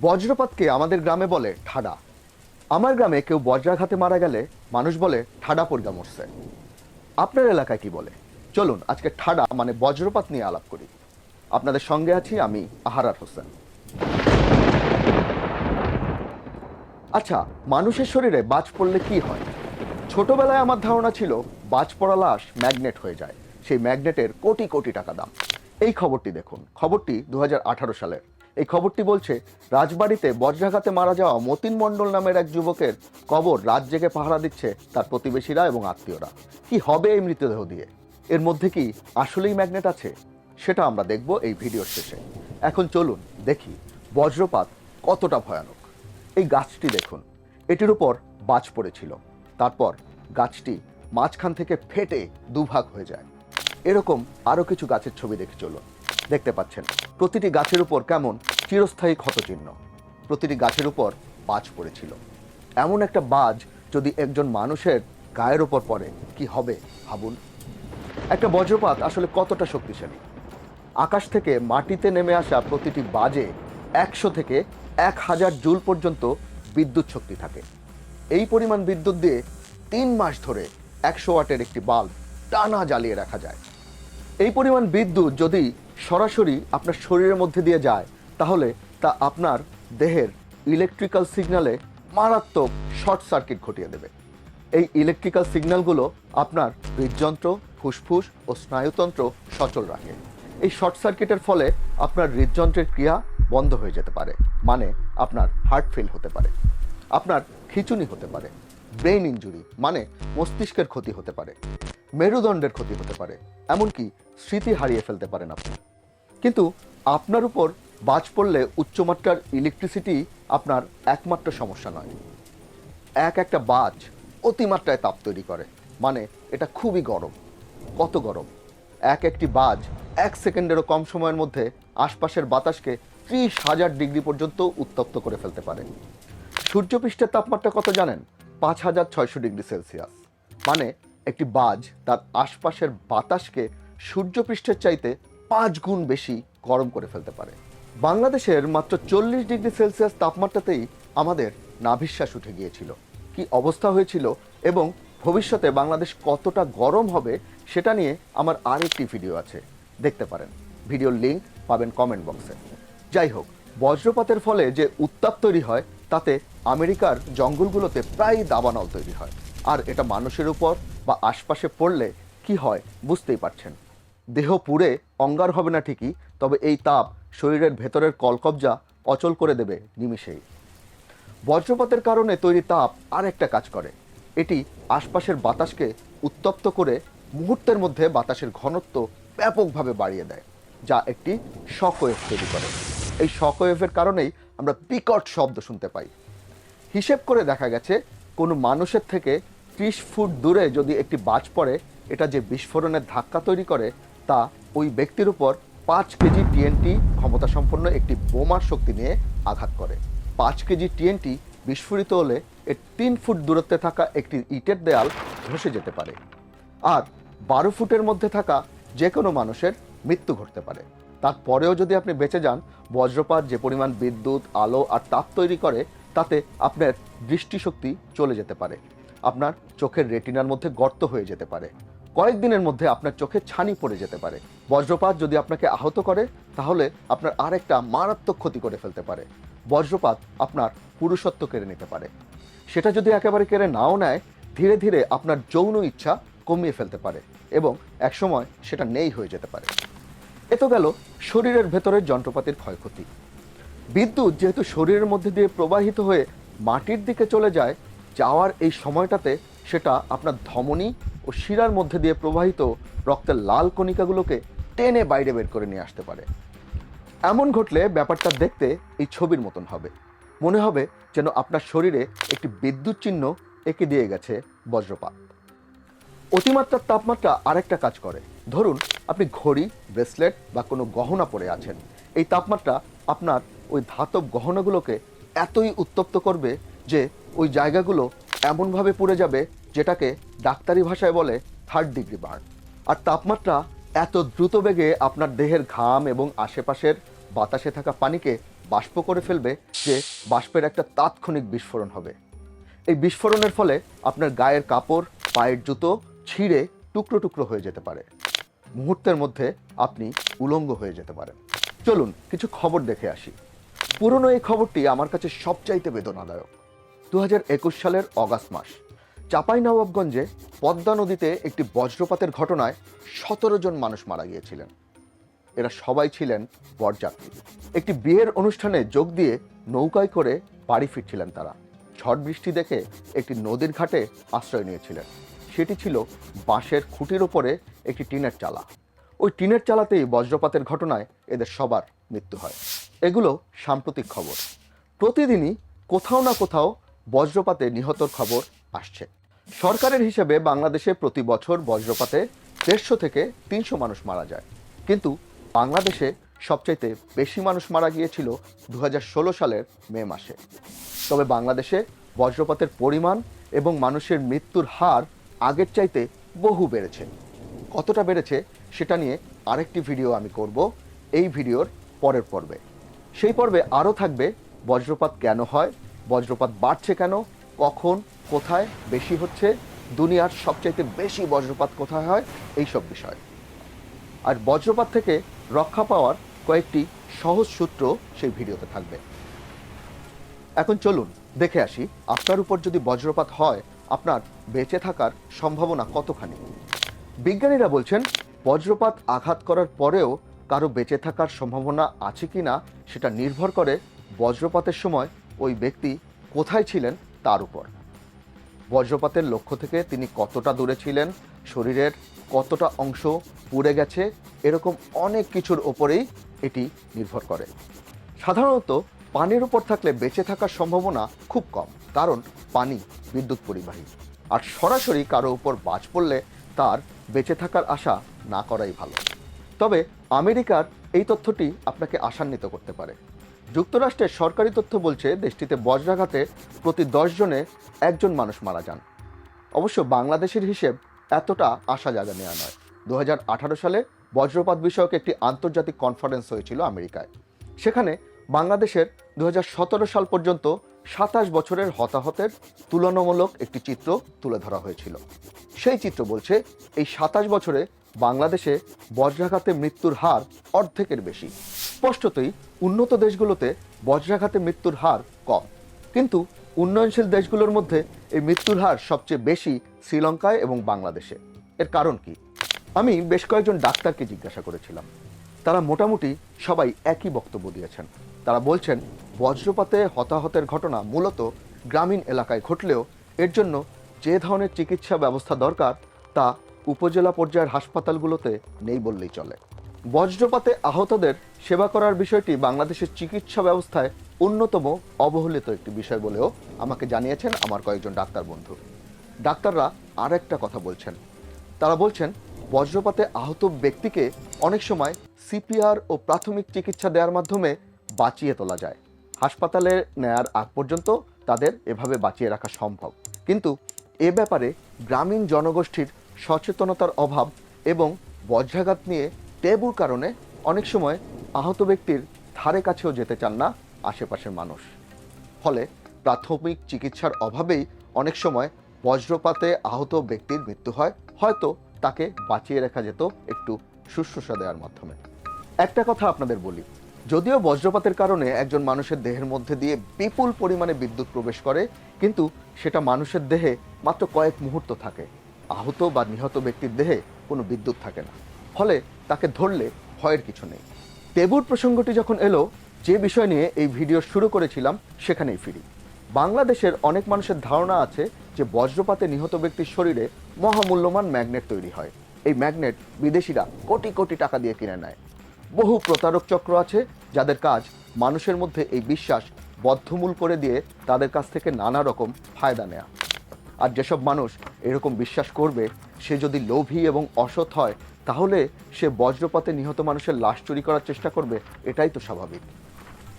বজ্রপাতকে আমাদের গ্রামে বলে ঠাডা। আমার গ্রামে কেউ বজ্রাঘাতে মারা গেলে মানুষ বলে ঠাডা পড়গা মরছে। আপনার এলাকায় কি বলে? চলুন, আজকে ঠাডা মানে বজ্রপাত নিয়ে আলাপ করি। আপনাদের সঙ্গে আছি আমি আহারার হোসেন। আচ্ছা মানুষের শরীরে বাজ পড়লে কি হয়? ছোটবেলায় আমার ধারণা ছিল বাজ পড়া লাশ ম্যাগনেট হয়ে যায়। সেই ম্যাগনেটের কোটি কোটি টাকা দাম। এই খবরটি দেখুন। খবরটি দু হাজার আঠারো সালের। এই খবরটি বলছে, রাজবাড়িতে বজ্রাঘাতে মারা যাওয়া মতিন মণ্ডল নামের এক যুবকের কবর রাত জেগে পাহারা দিচ্ছে তার প্রতিবেশীরা এবং আত্মীয়রা। কি হবে এই মৃতদেহ দিয়ে? এর মধ্যে কি আসলেই ম্যাগনেট আছে? সেটা আমরা দেখব এই ভিডিওর শেষে। এখন চলুন দেখি বজ্রপাত কতটা ভয়ানক। এই গাছটি দেখুন, এটির উপর বাজ পড়েছিল। তারপর গাছটি মাঝখান থেকে ফেটে দুভাগ হয়ে যায়। এরকম আরও কিছু গাছের ছবি দেখে চলুন। দেখতে পাচ্ছেন। প্রতিটি গাছের উপর কেমন চিরস্থায়ী ক্ষতচিহ্ন। প্রতিটি গাছের উপর বাজ পড়েছিল। এমন একটা বাজ যদি একজন মানুষের গায়ের উপর পড়ে, কি হবে ভাবুন? একটা বজ্রপাত আসলে কতটা শক্তিশালী? আকাশ থেকে মাটিতে নেমে আসা প্রতিটি বাজে একশো থেকে এক হাজার জুল পর্যন্ত বিদ্যুৎ শক্তি থাকে। এই পরিমাণ বিদ্যুৎ দিয়ে তিন মাস ধরে একশো ওয়াটের একটি বাল্ব টানা জ্বালিয়ে রাখা যায়। এই পরিমাণ বিদ্যুৎ যদি সরাসরি আপনার শরীরের মধ্যে দিয়ে যায়, তাহলে তা আপনার দেহের ইলেকট্রিক্যাল সিগন্যালে মারাত্মক শর্ট সার্কিট ঘটিয়ে দেবে। এই ইলেকট্রিক্যাল সিগন্যালগুলো আপনার হৃদযন্ত্র, ফুসফুস ও স্নায়ুতন্ত্র সচল রাখে। এই শর্ট সার্কিটের ফলে আপনার হৃদযন্ত্রের ক্রিয়া বন্ধ হয়ে যেতে পারে মানে আপনার হার্ট ফেল হতে পারে, আপনার খিচুনি হতে পারে ব্রেইন ইনজুরি মানে মস্তিষ্কের ক্ষতি হতে পারে। মেরুদণ্ডের ক্ষতি হতে পারে, এমনকি স্মৃতি হারিয়ে ফেলতে পারেন আপনি। কিন্তু আপনার উপর বাজ পড়লে উচ্চমাত্রার ইলেকট্রিসিটি আপনার একমাত্র সমস্যা নয়। এক একটা বাজ অতিমাত্রায় তাপ তৈরি করে মানে এটা খুবই গরম। কত গরম? এক একটি বাজ এক সেকেন্ডেরও কম সময়ের মধ্যে আশপাশের বাতাসকে ত্রিশ হাজার ডিগ্রি পর্যন্ত উত্তপ্ত করে ফেলতে পারে। সূর্যপৃষ্ঠের তাপমাত্রা কত জানেন? পাঁচ হাজার ছয়শো ডিগ্রি সেলসিয়াস। মানে একটি বাজ তার আশপাশের বাতাসকে সূর্যপৃষ্ঠের চাইতে পাঁচ গুণ বেশি গরম করে ফেলতে পারে। বাংলাদেশের মাত্র চল্লিশ ডিগ্রি সেলসিয়াস তাপমাত্রাতেই আমাদের নাভিশ্বাস উঠে গিয়েছিল। কি অবস্থা হয়েছিল এবং ভবিষ্যতে বাংলাদেশ কতটা গরম হবে সেটা নিয়ে আমার আরেকটি ভিডিও আছে। দেখতে পারেন। ভিডিওর লিংক পাবেন কমেন্ট বক্সে। যাই হোক, বজ্রপাতের ফলে যে উত্তাপ তৈরি হয়, তাতে আমেরিকার জঙ্গলগুলোতে প্রায় দাবানল তৈরি হয়। আর এটা মানুষের উপর বা আশপাশে পড়লে কি হয় বুঝতেই পারছেন। দেহ পুড়ে, অঙ্গার হবে না ঠিকই, তবে এই তাপ শরীরের ভেতরের কলকবজা অচল করে দেবে নিমিষেই। বজ্রপাতের কারণে তৈরি তাপ আর একটা কাজ করে। এটি আশপাশের বাতাসকে উত্তপ্ত করে মুহূর্তের মধ্যে বাতাসের ঘনত্ব ব্যাপকভাবে বাড়িয়ে দেয়, যা একটি শকওয়েভ তৈরি করে। এই শকওয়েভের কারণেই আমরা বিকট শব্দ শুনতে পাই। হিসেব করে দেখা গেছে, কোনো মানুষের থেকে ত্রিশ ফুট দূরে যদি একটি বাজ পড়ে, এটা যে বিস্ফোরণের ধাক্কা তৈরি করে, তা ওই ব্যক্তির উপর পাঁচ কেজি টিএনটি ক্ষমতাসম্পন্ন একটি বোমার শক্তি নিয়ে আঘাত করে। পাঁচ কেজি টিএনটি বিস্ফোরিত হলে এর তিন ফুট দূরত্বে থাকা একটি ইটের দেয়াল ধসে যেতে পারে। আর বারো ফুটের মধ্যে থাকা যে কোনো মানুষের মৃত্যু ঘটতে পারে। তারপরেও যদি আপনি বেঁচে যান, বজ্রপাত, যে পরিমাণ বিদ্যুৎ, আলো আর তাপ তৈরি করে, তাতে আপনার দৃষ্টিশক্তি চলে যেতে পারে। আপনার চোখের রেটিনার মধ্যে গর্ত হয়ে যেতে পারে। কয়েকদিনের মধ্যে আপনার চোখে ছানি পড়ে যেতে পারে। বজ্রপাত যদি আপনাকে আহত করে, তাহলে আপনার আরেকটা মারাত্মক ক্ষতি করে ফেলতে পারে। বজ্রপাত আপনার পুরুষত্ব কেড়ে নিতে পারে। সেটা যদি একেবারে কেড়ে নাও নেয়, ধীরে ধীরে আপনার যৌন ইচ্ছা কমিয়ে ফেলতে পারে এবং একসময় সেটা নেই হয়ে যেতে পারে। এ তো গেল শরীরের ভেতরের যন্ত্রপাতির ক্ষয়ক্ষতি। বিদ্যুৎ যেহেতু শরীরের মধ্যে দিয়ে প্রবাহিত হয়ে মাটির দিকে চলে যায় যাওয়ার এই সময়টাতে সেটা আপনার ধমনী ও শিরার মধ্যে দিয়ে প্রবাহিত রক্তের লাল কণিকাগুলোকে টেনে বাইরে বের করে নিয়ে আসতে পারে। এমন ঘটলে ব্যাপারটা দেখতে এই ছবির মতন হবে। মনে হবে যেন আপনার শরীরে একটি বিদ্যুৎ চিহ্ন এঁকে দিয়ে গেছে বজ্রপাত। অতিমাত্রার তাপমাত্রা আরেকটা কাজ করে। ধরুন, আপনি ঘড়ি, ব্রেসলেট বা কোনো গহনা পরে আছেন। এই তাপমাত্রা আপনার ওই ধাতব গহনাগুলোকে এতই উত্তপ্ত করবে যে ওই জায়গাগুলো এমনভাবে পুড়ে যাবে যেটাকে ডাক্তারি ভাষায় বলে থার্ড ডিগ্রি বার্ন আর তাপমাত্রা এত দ্রুত বেগে আপনার দেহের ঘাম এবং আশেপাশের বাতাসে থাকা পানিকে বাষ্প করে ফেলবে যে বাষ্পের একটা তাৎক্ষণিক বিস্ফোরণ হবে। এই বিস্ফোরণের ফলে আপনার গায়ের কাপড়, পায়ের জুতো ছিঁড়ে টুকরো টুকরো হয়ে যেতে পারে। মুহূর্তের মধ্যে আপনি উলঙ্গ হয়ে যেতে পারেন। চলুন কিছু খবর দেখে আসি। পুরনো এই খবরটি আমার কাছে সবচাইতে বেদনাদায়ক। দু হাজার একুশ সালের অগাস্ট মাস। চাঁপাইনবাবগঞ্জে পদ্মা নদীতে একটি বজ্রপাতের ঘটনায় সতেরো জন মানুষ মারা গিয়েছিলেন। এরা সবাই ছিলেন বরযাত্রী। একটি বিয়ের অনুষ্ঠানে যোগ দিয়ে নৌকায় করে বাড়ি ফিরছিলেন তারা। ঝড় বৃষ্টি দেখে একটি নদীর ঘাটে আশ্রয় নিয়েছিলেন। সেটি ছিল বাঁশের খুঁটির ওপরে একটি টিনের চালা। ওই টিনের চালাতেই বজ্রপাতের ঘটনায় এদের সবার মৃত্যু হয়। এগুলো সাম্প্রতিক খবর। প্রতিদিনই কোথাও না কোথাও বজ্রপাতে নিহতর খবর আসছে। সরকারের হিসেবে বাংলাদেশে প্রতি বছর বজ্রপাতে দেড়শো থেকে তিনশো মানুষ মারা যায়। কিন্তু বাংলাদেশে সবচাইতে বেশি মানুষ মারা গিয়েছিল দু হাজার ষোলো সালের মে মাসে। তবে বাংলাদেশে বজ্রপাতের পরিমাণ এবং মানুষের মৃত্যুর হার আগের চাইতে বহু বেড়েছে। কতটা বেড়েছে সেটা নিয়ে আরেকটি ভিডিও আমি করব। এই ভিডিওর পরের পর্বে। সেই পর্বে আরও থাকবে বজ্রপাত কেন হয় বজ্রপাত বাড়ছে কেন? কখন? কোথায়? বেশি হচ্ছে? দুনিয়ার সবচাইতে বেশি বজ্রপাত কোথায় হয়? এই সব বিষয়। আর বজ্রপাত থেকে রক্ষা পাওয়ার কয়েকটি সহজ সূত্র সেই ভিডিওতে থাকবে। এখন চলুন দেখে আসি, আপনার উপর যদি বজ্রপাত হয়, আপনার বেঁচে থাকার সম্ভাবনা কতখানি? বিজ্ঞানীরা বলছেন, বজ্রপাত আঘাত করার পরেও কারও বেঁচে থাকার সম্ভাবনা আছে কি না সেটা নির্ভর করে বজ্রপাতের সময় ওই ব্যক্তি কোথায় ছিলেন তার উপর। বজ্রপাতের লক্ষ্য থেকে তিনি কতটা দূরে ছিলেন, শরীরের কতটা অংশ পুড়ে গেছে, এরকম অনেক কিছুর ওপরেই এটি নির্ভর করে। সাধারণত পানির উপর থাকলে বেঁচে থাকার সম্ভাবনা খুব কম, কারণ পানি বিদ্যুৎ পরিবাহী। আর সরাসরি কারও উপর বাজ পড়লে তার বেঁচে থাকার আশা না করাই ভালো। তবে আমেরিকার এই তথ্যটি আপনাকে আশান্বিত করতে পারে। যুক্তরাষ্ট্রের সরকারি তথ্য বলছে দেশটিতে বজ্রাঘাতে প্রতি জনে একজন মানুষ মারা যান। অবশ্য বাংলাদেশের হিসেব এতটা আশা জাগা নেওয়া নয়। দু সালে বজ্রপাত বিষয়ক একটি আন্তর্জাতিক কনফারেন্স হয়েছিল আমেরিকায়। সেখানে বাংলাদেশের দু হাজার সতেরো সাল পর্যন্ত সাতাশ বছরের হতাহতের তুলনামূলক একটি চিত্র তুলে ধরা হয়েছিল। সেই চিত্র বলছে, এই সাতাশ বছরে বাংলাদেশে বজ্রাঘাতে মৃত্যুর হার অর্ধেকের বেশি। স্পষ্টতই উন্নত দেশগুলোতে বজ্রাঘাতে মৃত্যুর হার কম। কিন্তু উন্নয়নশীল দেশগুলোর মধ্যে এই মৃত্যুর হার সবচেয়ে বেশি শ্রীলঙ্কায় এবং বাংলাদেশে। এর কারণ কি? আমি বেশ কয়েকজন ডাক্তারকে জিজ্ঞাসা করেছিলাম। তারা মোটামুটি সবাই একই বক্তব্য দিয়েছেন। তারা বলছেন, বজ্রপাতে হতাহতের ঘটনা মূলত গ্রামীণ এলাকায় ঘটলেও এর জন্য যে ধরনের চিকিৎসা ব্যবস্থা দরকার তা উপজেলা পর্যায়ের হাসপাতালগুলোতে নেই বললেই চলে। বজ্রপাতে আহতদের সেবা করার বিষয়টি বাংলাদেশের চিকিৎসা ব্যবস্থায় অন্যতম অবহেলিত একটি বিষয় বলেও আমাকে জানিয়েছেন আমার কয়েকজন ডাক্তার বন্ধু। ডাক্তাররা আর একটা কথা বলছেন। তারা বলছেন, বজ্রপাতে আহত ব্যক্তিকে অনেক সময় সিপিআর ও প্রাথমিক চিকিৎসা দেওয়ার মাধ্যমে বাঁচিয়ে তোলা যায়। হাসপাতালে নেয়ার আগ পর্যন্ত তাদের এভাবে বাঁচিয়ে রাখা সম্ভব। কিন্তু এ ব্যাপারে গ্রামীণ জনগোষ্ঠীর সচেতনতার অভাব এবং বজ্রাঘাত নিয়ে টেবুর কারণে অনেক সময় আহত ব্যক্তির ধারে কাছেও যেতে চান না আশেপাশের মানুষ। ফলে প্রাথমিক চিকিৎসার অভাবেই অনেক সময় বজ্রপাতে আহত ব্যক্তির মৃত্যু হয়। হয়তো তাকে বাঁচিয়ে রাখা যেত একটু শুশ্রূষা দেওয়ার মাধ্যমে। একটা কথা আপনাদের বলি, যদিও বজ্রপাতের কারণে একজন মানুষের দেহের মধ্যে দিয়ে বিপুল পরিমাণে বিদ্যুৎ প্রবেশ করে, কিন্তু সেটা মানুষের দেহে মাত্র কয়েক মুহূর্ত থাকে। আহত বা নিহত ব্যক্তির দেহে কোনো বিদ্যুৎ থাকে না। ফলে তাকে ধরলে ভয়ের কিছু নেই। টেবুর প্রসঙ্গটি যখন এলো, যে বিষয় নিয়ে এই ভিডিও শুরু করেছিলাম, সেখানেই ফিরি। বাংলাদেশের অনেক মানুষের ধারণা আছে যে বজ্রপাতে নিহত ব্যক্তির শরীরে মহামূল্যবান ম্যাগনেট তৈরি হয়। এই ম্যাগনেট বিদেশিরা কোটি কোটি টাকা দিয়ে কিনে নেয়। বহু প্রতারক চক্র আছে যাদের কাজ মানুষের মধ্যে এই বিশ্বাস বদ্ধমূল করে দিয়ে তাদের কাছ থেকে নানা রকম ফায়দা নেয়া। আর যেসব মানুষ এরকম বিশ্বাস করবে, সে যদি লোভী এবং অসৎ হয় তাহলে সে বজ্রপাতে নিহত মানুষের লাশ চুরি করার চেষ্টা করবে, এটাই তো স্বাভাবিক।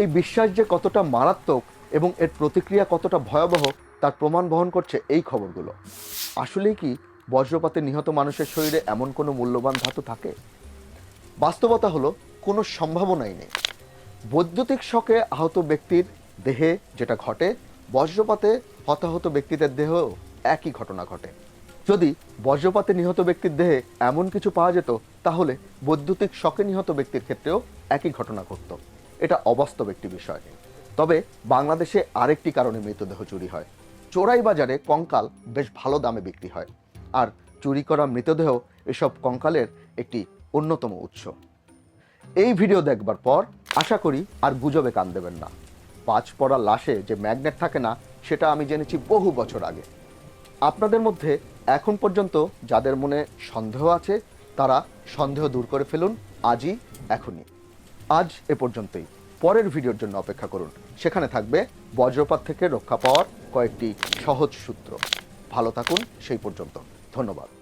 এই বিশ্বাস যে কতটা মারাত্মক এবং এর প্রতিক্রিয়া কতটা ভয়াবহ, তার প্রমাণ বহন করছে এই খবরগুলো। আসলেই কি বজ্রপাতে নিহত মানুষের শরীরে এমন কোনো মূল্যবান ধাতু থাকে? বাস্তবতা হলো, কোনো সম্ভাবনাই নেই। বৈদ্যুতিক শকে আহত ব্যক্তির দেহে যেটা ঘটে, বজ্রপাতে হতাহত ব্যক্তিদের দেহেও একই ঘটনা ঘটে। যদি বজ্রপাতে নিহত ব্যক্তির দেহে এমন কিছু পাওয়া যেত, তাহলে বৈদ্যুতিক শকে নিহত ব্যক্তির ক্ষেত্রেও একই ঘটনা ঘটত। এটা অবাস্তব একটি বিষয়। তবে বাংলাদেশে আরেকটি কারণে মৃতদেহ চুরি হয়। চোরাই বাজারে কঙ্কাল বেশ ভালো দামে বিক্রি হয়। আর চুরি করা মৃতদেহ এসব কঙ্কালের একটি অন্যতম উৎস। এই ভিডিও দেখবার পর আশা করি আর গুজবে কান দেবেন না। পাঁচ পড়া লাশে যে ম্যাগনেট থাকে না, সেটা আমি জেনেছি বহু বছর আগে। আপনাদের মধ্যে এখন পর্যন্ত যাদের মনে সন্দেহ আছে, তারা সন্দেহ দূর করে ফেলুন। আজই, এখনই। আজ এ পর্যন্তই। পরের ভিডিওর জন্য অপেক্ষা করুন। সেখানে থাকবে বজ্রপাত থেকে রক্ষা পাওয়ার কয়েকটি সহজ সূত্র। ভালো থাকুন, সেই পর্যন্ত। ধন্যবাদ।